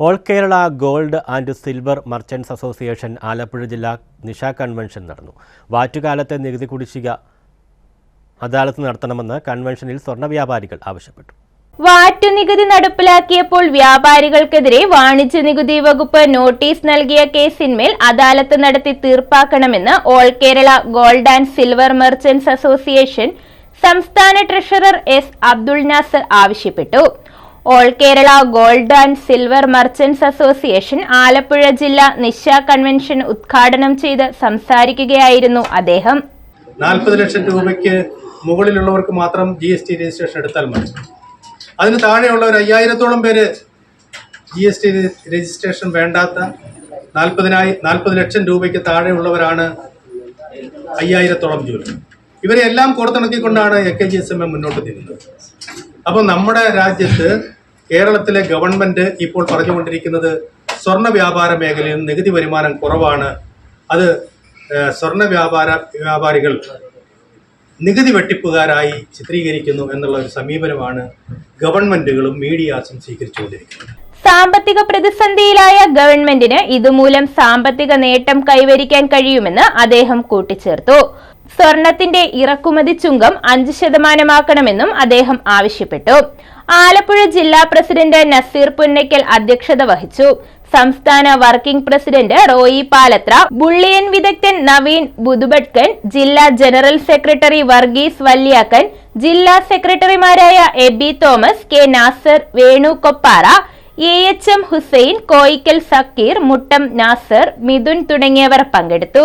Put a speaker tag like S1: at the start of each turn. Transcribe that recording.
S1: All Kerala gold and silver merchants association Alappuzha ജില്ലാ നിശ convention നടന്നു. വാറ്റുകാലത്തെ നികുതി കുടിശ്ശിക അദാലത്ത് നടത്തണമെന്ന് കൺവെൻഷനിൽ സ്വർണ വ്യാപാരികൾ ആവശ്യപ്പെട്ടു.
S2: വാറ്റ് നികുതി നടപ്പിലാക്കിയപ്പോൾ വ്യാപാരികൾക്കെതിരെ വാണിജ്യ നികുതി വകുപ്പ് നോട്ടീസ് നൽകിയ കേസിന്മേൽ അദാലത്ത് നടത്തി തീർപ്പാക്കണമെന്ന് all Kerala gold and silver merchants association സംസ്ഥാന ട്രഷറർ എസ് അബ്ദുൾ നാസർ ആവശ്യപ്പെട്ടു. All Kerala gold and silver merchants association Alappuzha ജില്ലാ നിശ കൺവെൻഷൻ ഉദ്ഘാടനം ചെയ്ത് സംസാരിക്കുകയായിരുന്നു അദ്ദേഹം.
S3: നാൽപ്പത് ലക്ഷം രൂപയ്ക്ക് മുകളിലുള്ളവർക്ക് മാത്രം ജി എസ് ടി രജിസ്ട്രേഷൻ എടുത്താൽ മതി. അതിന് താഴെയുള്ള ഒരു അയ്യായിരത്തോളം പേര് ജി എസ് ടി രജിസ്ട്രേഷൻ വേണ്ടാത്ത നാൽപ്പതിനായി നാൽപ്പത് ലക്ഷം രൂപയ്ക്ക് താഴെയുള്ളവരാണ് അയ്യായിരത്തോളം ജോലി. ഇവരെ എല്ലാം പുറത്തിണക്കിക്കൊണ്ടാണ് A K G S M M മുന്നോട്ട് നീങ്ങുന്നത്. അപ്പോൾ നമ്മുടെ രാജ്യത്ത് കേരളത്തിലെ ഗവൺമെന്റ് ഇപ്പോൾ പറഞ്ഞുകൊണ്ടിരിക്കുന്നത് സ്വർണ വ്യാപാര മേഖലയിൽ നികുതി വരുമാനം കുറവാണ്. അത് സ്വർണ വ്യാപാര വ്യാപാരികൾ നികുതി വെട്ടിപ്പുകാരായി ചിത്രീകരിക്കുന്നു എന്നുള്ള ഒരു സമീപനമാണ് ഗവൺമെന്റുകളും മീഡിയാസും സ്വീകരിച്ചുകൊണ്ടിരിക്കുന്നത്.
S2: സാമ്പത്തിക പ്രതിസന്ധിയിലായ ഗവൺമെന്റിന് ഇതുമൂലം സാമ്പത്തിക നേട്ടം കൈവരിക്കാൻ കഴിയുമെന്ന് അദ്ദേഹം കൂട്ടിച്ചേർത്തു. സ്വർണത്തിന്റെ ഇറക്കുമതി ചുങ്കം അഞ്ച് ശതമാനമാക്കണമെന്നും അദ്ദേഹം ആവശ്യപ്പെട്ടു. ആലപ്പുഴ ജില്ലാ പ്രസിഡന്റ് നസീർ പുന്നയ്ക്കൽ അധ്യക്ഷത വഹിച്ചു. സംസ്ഥാന working president Roy Palathra bullion വിദഗ്ധൻ നവീൻ ബുദുബട്കൻ ജില്ലാ ജനറൽ സെക്രട്ടറി വർഗീസ് വല്യാക്കൻ ജില്ലാ സെക്രട്ടറിമാരായ Aby Thomas K Nasar Venu Koppara A H M Hussain Koyikkal Sakkir Muttam Nasar Mithun തുടങ്ങിയവർ പങ്കെടുത്തു.